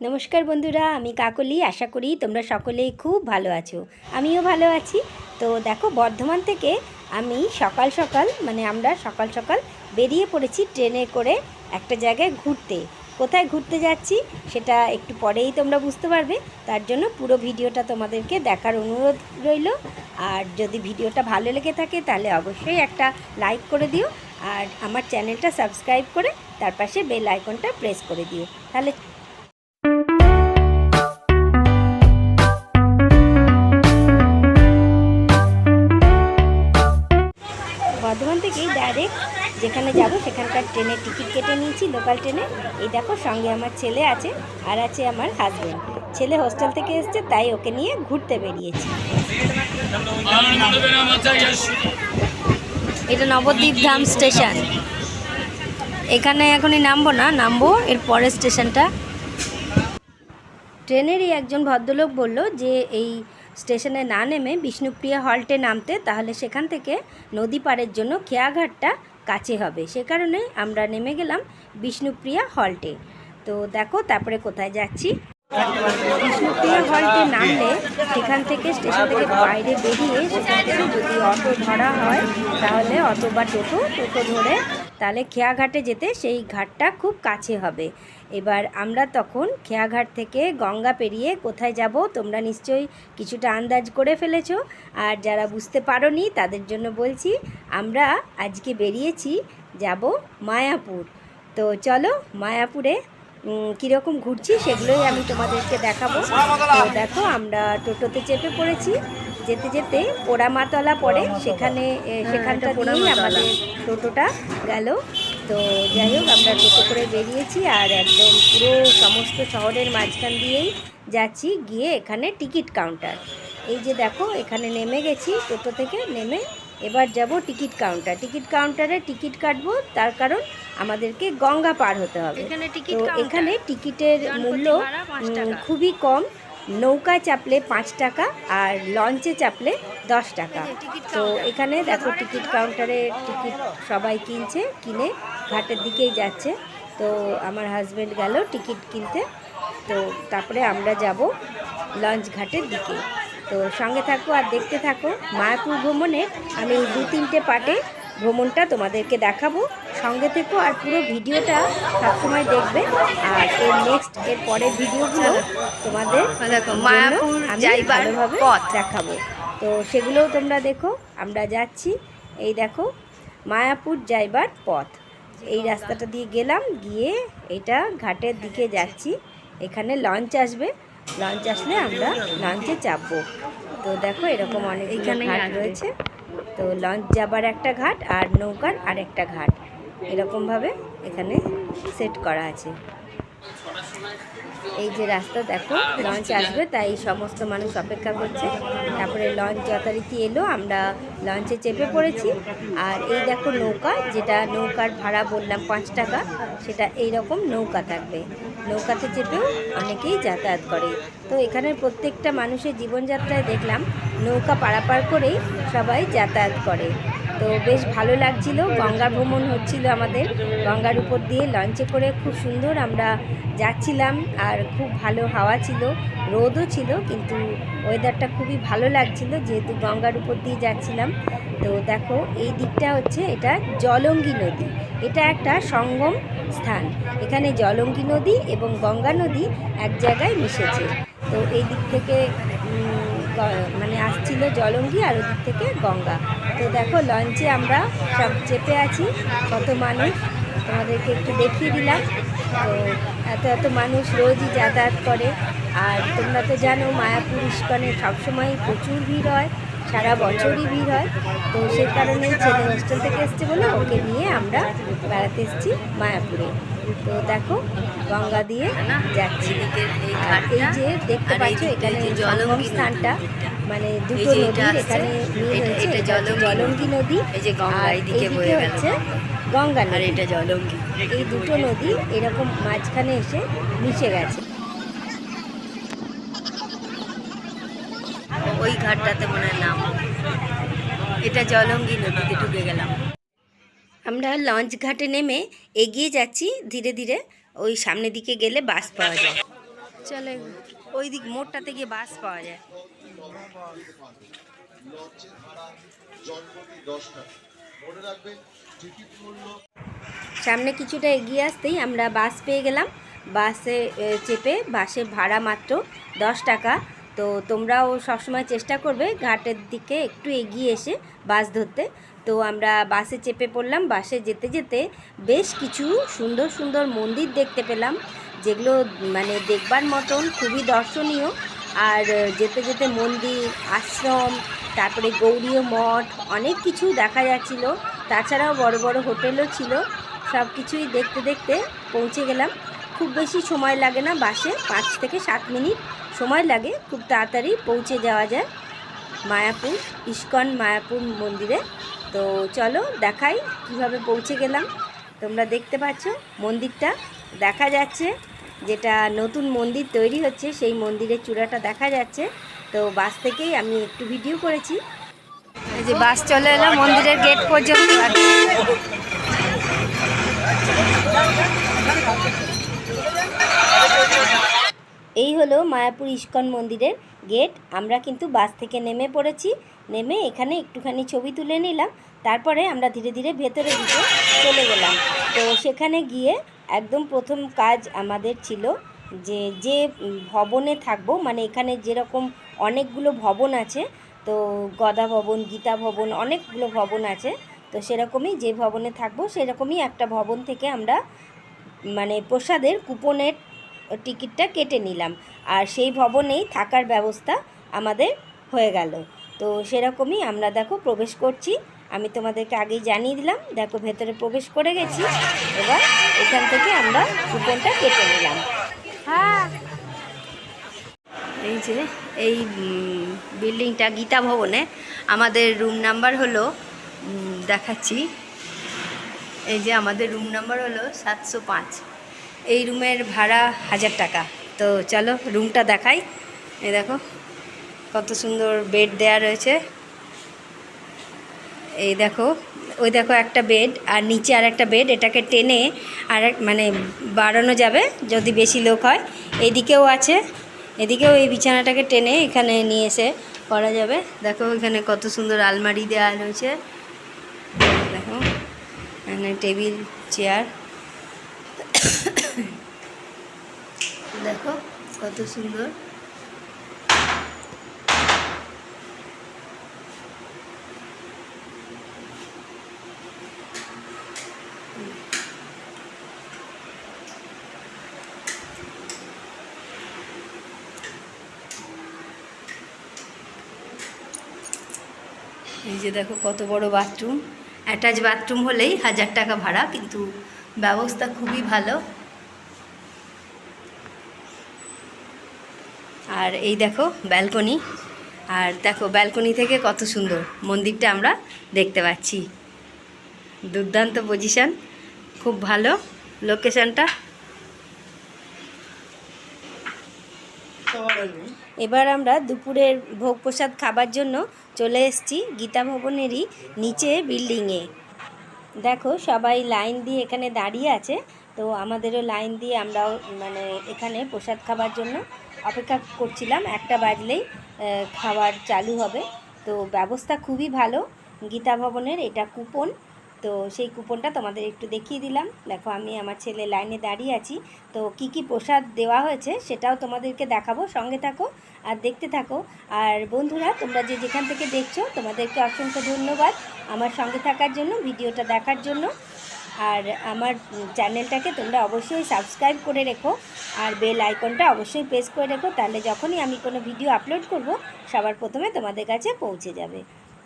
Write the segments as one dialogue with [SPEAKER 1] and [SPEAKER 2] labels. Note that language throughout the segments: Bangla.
[SPEAKER 1] নমস্কার বন্ধুরা, আমি কাকলি। আশা করি তোমরা সকলেই খুব ভালো আছো। আমিও ভালো আছি। তো দেখো, বর্ধমান থেকে আমি সকাল সকাল মানে আমরা সকাল সকাল বেরিয়ে পড়েছি ট্রেনে করে একটা জায়গায় ঘুরতে। কোথায় ঘুরতে যাচ্ছি সেটা একটু পরেই তোমরা বুঝতে পারবে। তার জন্য পুরো ভিডিওটা তোমাদেরকে দেখার অনুরোধ রইল। আর যদি ভিডিওটা ভালো লেগে থাকে, তাহলে অবশ্যই একটা লাইক করে দিও। আর আমার চ্যানেলটা সাবস্ক্রাইব করে তার পাশে বেল আইকনটা প্রেস করে দিও। তাহলে থেকেই ডাইরেক্ট যেখানে যাব, সেখানকার ট্রেনের টিকিট কেটে নিয়েছি লোকাল ট্রেনে এই দেখো, সঙ্গে আমার ছেলে আছে, আর আছে আমার হাজব্যান্ড ছেলে হোস্টেল থেকে এসছে, তাই ওকে নিয়ে ঘুরতে বেরিয়েছি। এটা নবদ্বীপ ধাম স্টেশন। এখানে এখনই নামবো না, নামবো এর পরের স্টেশনটা। ট্রেনেরই একজন ভদ্রলোক বলল যে, এই স্টেশনে না নেমে বিষ্ণুপ্রিয়া হল্টে নামতে, তাহলে সেখান থেকে নদী পাড়ের জন্য খেয়াঘাটটা কাছে হবে। সে কারণে আমরা নেমে গেলাম বিষ্ণুপ্রিয়া হল্টে। তো দেখো, তারপরে কোথায় যাচ্ছি। বিষ্ণুপ্রিয়া হল্টে নামলে সেখান থেকে, স্টেশন থেকে বাইরে বেরিয়ে সেখান থেকে যদি অটো ধরা হয়, তাহলে অটো বা টোটো টোটো ধরে তাহলে খেয়াঘাটে যেতে সেই ঘাটটা খুব কাছে হবে। এবার আমরা তখন খেয়াঘাট থেকে গঙ্গা পেরিয়ে কোথায় যাব তোমরা নিশ্চয়ই কিছুটা আন্দাজ করে ফেলেছো। আর যারা বুঝতে পারোনি তাদের জন্য বলছি, আমরা আজকে বেরিয়েছি, যাব মায়াপুর। তো চলো মায়াপুরে কীরকম ঘুরছি সেগুলোই আমি তোমাদেরকে দেখাবো। দেখো আমরা টোটোতে চেপে পড়েছি। যেতে যেতে পোড়ামাতলা পড়ে সেখানে সেখানটা দিয়েই আমাদের টোটোটা গেল। তো যাই হোক আমরা টোটো করে বেরিয়েছি আর একদম পুরো সমস্ত শহরের মাঝখান দিয়েই যাচ্ছি। গিয়ে এখানে টিকিট কাউন্টার। এই যে দেখো এখানে নেমে গেছি টোটো থেকে নেমে এবার যাব টিকিট কাউন্টার। টিকিট কাউন্টারে টিকিট কাটবো তার কারণ আমাদেরকে গঙ্গা পার হতে হবে।
[SPEAKER 2] এখানে টিকিট
[SPEAKER 1] তো এখানে টিকিটের মূল্য। খুবই কম। নৌকায় চাপলে পাঁচ টাকা আর লঞ্চে চাপলে দশ টাকা। তো এখানে দেখো টিকিট কাউন্টারে টিকিট সবাই কিনছে কিনে ঘাটের দিকেই যাচ্ছে। তো আমার হাজব্যান্ড গেল টিকিট কিনতে। তো তারপরে আমরা যাব লঞ্চ ঘাটের দিকে। তো সঙ্গে থাকো আর দেখতে থাকো মায়াপুর ভ্রমণের আমি দু তিনটে পার্টে ভ্রমণটা তোমাদেরকে দেখাবো। সঙ্গে থেকো আর পুরো ভিডিওটা সবসময় দেখবে। আর এর নেক্সট এর পরের ভিডিওগুলো তোমাদের
[SPEAKER 2] মায়াপুর
[SPEAKER 1] আমি
[SPEAKER 2] যাইবার
[SPEAKER 1] ভালোভাবে
[SPEAKER 2] পথ।
[SPEAKER 1] দেখাবো। তো সেগুলোও তোমরা দেখো আমরা যাচ্ছি। এই দেখো মায়াপুর যাইবার পথ। এই রাস্তাটা দিয়ে গেলাম গিয়ে এটা ঘাটের দিকে যাচ্ছি। এখানে লঞ্চ আসবে। লঞ্চ আসলে আমরা লঞ্চে চাপবো। তো দেখো এরকম অনেক
[SPEAKER 2] এইখানেই
[SPEAKER 1] ঘাট রয়েছে। তো লঞ্চ যাবার একটা ঘাট আর নৌকার আর একটা ঘাট। এরকমভাবে এখানে সেট করা আছে। এই যে রাস্তা দেখো লঞ্চ আসবে, তাই সমস্ত মানুষ অপেক্ষা করছে। তারপরে লঞ্চ যথারীতি এলো, আমরা লঞ্চে চেপে পড়েছি। আর এই দেখো নৌকা, যেটা নৌকার ভাড়া বললাম পাঁচ টাকা, সেটা এই রকম নৌকা থাকবে। নৌকাতে চেপেও অনেকেই যাতায়াত করে। তো এখানের প্রত্যেকটা মানুষের জীবনযাত্রায় দেখলাম নৌকা পারাপার করেই সবাই যাতায়াত করে। তো বেশ ভালো লাগছিল, গঙ্গা ভ্রমণ হচ্ছিল আমাদের। গঙ্গার উপর দিয়ে লঞ্চে করে খুব সুন্দর আমরা যাচ্ছিলাম আর খুব ভালো হাওয়া ছিল, রোদও ছিল, কিন্তু ওয়েদারটা খুবই ভালো লাগছিল যেহেতু গঙ্গার উপর দিয়ে যাচ্ছিলাম। তো দেখো, এই দিকটা হচ্ছে এটা জলঙ্গি নদী। এটা একটা সঙ্গম স্থান। এখানে জলঙ্গি নদী এবং গঙ্গা নদী এক জায়গায় মিশেছে। তো এই দিক থেকে মানে আসছিল জলঙ্গি আর ওদিক থেকে গঙ্গা। তো দেখো লঞ্চে আমরা সব চেপে আছি, কত মানুষ, তোমাদেরকে একটু দেখিয়ে দিলাম। তো এত এত মানুষ রোজই যাতায়াত করে। আর তোমরা তো জানো, মায়াপুর ইস্কনে সবসময় প্রচুর ভিড় হয়, সারা বছরই ভিড় হয়। তো সেই কারণে ছেলে হোস্টেল থেকে এসছে বলে ওকে নিয়ে আমরা বেড়াতে এসেছি মায়াপুরে। তো দেখো গঙ্গা দিয়ে যাচ্ছি।
[SPEAKER 2] এই
[SPEAKER 1] আর এই যে দেখতে পাচ্ছ এখানে জলঙ্গি স্থানটা মানে দুটো নদীর এখানে মিল হয়েছে
[SPEAKER 2] জলঙ্গি
[SPEAKER 1] নদী। আর
[SPEAKER 2] গেল।
[SPEAKER 1] হচ্ছে গঙ্গা নদী।
[SPEAKER 2] এটা জলঙ্গি।
[SPEAKER 1] এই দুটো নদী এরকম মাঝখানে এসে মিশে গেছে।
[SPEAKER 2] ওই ঘাটটাতে মনে হয় নাম। এটা জলঙ্গি নদীতে ঢুকে গেলাম।
[SPEAKER 1] আমরা লঞ্চ ঘাটে নেমে এগিয়ে যাচ্ছি, ধীরে ধীরে। ওই সামনের দিকে গেলে বাস পাওয়া যায়। চলে ওই দিক মোড়টাতে গিয়ে বাস পাওয়া যায়।
[SPEAKER 3] মনে
[SPEAKER 1] সামনে কিছুটা এগিয়ে আসতেই আমরা বাস পেয়ে গেলাম। বাসে চেপে বাসের ভাড়া মাত্র দশ টাকা। তো তোমরাও সবসময় চেষ্টা করবে ঘাটের দিকে একটু এগিয়ে এসে বাস ধরতে। তো আমরা বাসে চেপে পড়লাম, বাসে যেতে যেতে বেশ কিছু সুন্দর সুন্দর মন্দির দেখতে পেলাম, যেগুলো মানে দেখবার মতন খুবই দর্শনীয়। আর যেতে যেতে মন্দির, আশ্রম, তারপরে গৌরীয় মঠ, অনেক কিছু দেখা যাচ্ছিল। তাছাড়াও বড় বড় হোটেলও ছিল। সব কিছুই দেখতে দেখতে পৌঁছে গেলাম। খুব বেশি সময় লাগে না বাসে, পাঁচ থেকে সাত মিনিট। সময় লাগে, খুব তাড়াতাড়ি পৌঁছে যাওয়া যায় মায়াপুর, ইস্কন মায়াপুর মন্দিরে। তো চলো দেখাই কীভাবে পৌঁছে গেলাম। তোমরা দেখতে পাচ্ছ মন্দিরটা, দেখা যাচ্ছে যেটা নতুন মন্দির তৈরি হচ্ছে, সেই মন্দিরের চূড়াটা দেখা যাচ্ছে। তো বাস থেকেই আমি একটু ভিডিও করেছি। যে বাস চলে এলো মন্দিরের গেট পর্যন্ত। এই হলো মায়াপুর ইস্কন মন্দিরের গেট। আমরা কিন্তু বাস থেকে নেমে পড়েছি। নেমে এখানে একটুখানি ছবি তুলে নিলাম। তারপরে আমরা ধীরে ধীরে ভেতরে দিকে চলে গেলাম। তো সেখানে গিয়ে একদম প্রথম কাজ আমাদের ছিল যে যে ভবনে থাকব মানে এখানে যেরকম অনেকগুলো ভবন আছে, তো গদা ভবন, গীতা ভবন, অনেকগুলো ভবন আছে, তো সেরকমই যে ভবনে থাকব, সেরকমই একটা ভবন থেকে আমরা মানে প্রসাদের কুপনের টিকিটটা কেটে নিলাম। আর সেই ভবনেই থাকার ব্যবস্থা আমাদের হয়ে গেল। তো সেরকমই আমরা দেখো প্রবেশ করছি। আমি তোমাদেরকে আগেই জানিয়ে দিলাম দেখো ভেতরে প্রবেশ করে গেছি। এবার এখান থেকে আমরা কুপনটা কেটে নিলাম। হ্যাঁ। এই যে এই বিল্ডিংটা গীতা ভবনে। আমাদের রুম নাম্বার হলো দেখাচ্ছি। এই যে আমাদের রুম নাম্বার হলো সাতশো পাঁচ। এই রুমের ভাড়া হাজার টাকা। তো চলো, রুমটা দেখাই। এই দেখো, কত সুন্দর বেড দেয়া রয়েছে। এই দেখো, ওই দেখো একটা বেড আর নিচে আর একটা বেড এটাকে টেনে আর মানে বাড়ানো যাবে, যদি বেশি লোক হয়। এদিকেও আছে, এদিকেও এই বিছানাটাকে টেনে এখানে নিয়ে এসে করা যাবে। দেখো, এখানে কত সুন্দর আলমারি দেওয়া রয়েছে। দেখো, এখানে টেবিল, চেয়ার। দেখো কত সুন্দর। এই যে দেখো কত বড় বাথরুম অ্যাটাচ বাথরুম হলেই হাজার টাকা ভাড়া, কিন্তু ব্যবস্থা খুবই ভালো। আর এই দেখো ব্যালকনি আর দেখো ব্যালকনি থেকে কত সুন্দর। মন্দিরটা আমরা দেখতে পাচ্ছি। দুর্দান্ত পজিশান খুব ভালো লোকেশনটা এবার আমরা দুপুরের ভোগ প্রসাদ খাবার জন্য চলে এসেছি গীতা ভবনেরই নিচে বিল্ডিংয়ে দেখো সবাই লাইন দিয়ে এখানে দাঁড়িয়ে আছে। তো আমাদেরও লাইন দিয়ে আমরাও মানে এখানে প্রসাদ খাবার জন্য অপেক্ষা করছিলাম, একটা বাজলেই খাবার চালু হবে। তো ব্যবস্থা খুবই ভালো। গীতা ভবনের এটা কুপন। তো সেই কুপনটা তোমাদের একটু দেখিয়ে দিলাম। দেখো, আমি আমার ছেলে লাইনে দাঁড়িয়ে আছি। তো কি কি প্রসাদ দেওয়া হয়েছে সেটাও তোমাদেরকে দেখাবো। সঙ্গে থাকো আর দেখতে থাকো। আর বন্ধুরা, তোমরা যে যেখান থেকে দেখছ, তোমাদেরকে অসংখ্য ধন্যবাদ আমার সঙ্গে থাকার জন্য, ভিডিওটা দেখার জন্য। আর আমার চ্যানেলটাকে তোমরা অবশ্যই সাবস্ক্রাইব করে রেখো আর বেল আইকনটা অবশ্যই প্রেস করে রেখো, তাহলে যখনই আমি কোনো ভিডিও আপলোড করব, সবার প্রথমে তোমাদের কাছে পৌঁছে যাবে।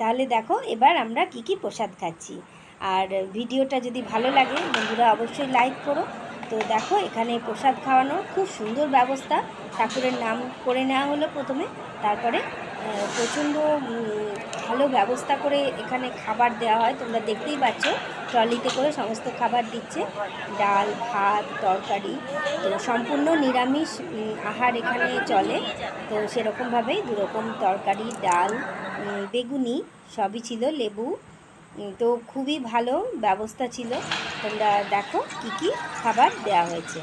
[SPEAKER 1] তাহলে দেখো, এবার আমরা কি কি প্রসাদ খাচ্ছি। আর ভিডিওটা যদি ভালো লাগে, বন্ধুরা অবশ্যই লাইক করো। তো দেখো, এখানে প্রসাদ খাওয়ানোর খুব সুন্দর ব্যবস্থা। ঠাকুরের নাম করে নেওয়া হলো প্রথমে, তারপরে প্রচণ্ড ভালো ব্যবস্থা করে এখানে খাবার দেওয়া হয়। তোমরা দেখতেই পাচ্ছ, ট্রলিতে করে সমস্ত খাবার দিচ্ছে। ডাল, ভাত, তরকারি, তো সম্পূর্ণ নিরামিষ আহার এখানে চলে। তো সেরকমভাবেই দুরকম তরকারি, ডাল বেগুনি সবই ছিল, লেবু তো খুবই ভালো ব্যবস্থা ছিল। তোমরা দেখো কি কি খাবার দেওয়া হয়েছে।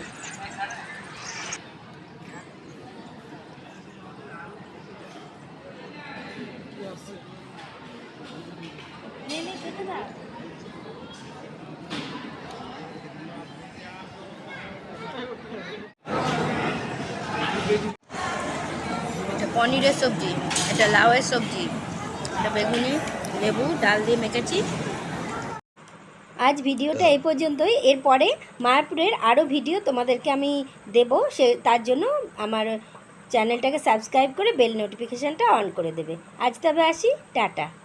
[SPEAKER 2] পনিরের সবজি এটা লাউয়ের সবজি এটা বেগুনি, লেবু, ডাল দিয়ে মেখেছি।
[SPEAKER 1] আজ ভিডিওটা এই পর্যন্তই। এরপরে মায়াপুরের আরও ভিডিও তোমাদেরকে আমি দেব। সে, তার জন্য আমার চ্যানেলটাকে সাবস্ক্রাইব করে বেল নোটিফিকেশানটা অন করে দেবে। আজ তবে আসি। টাটা।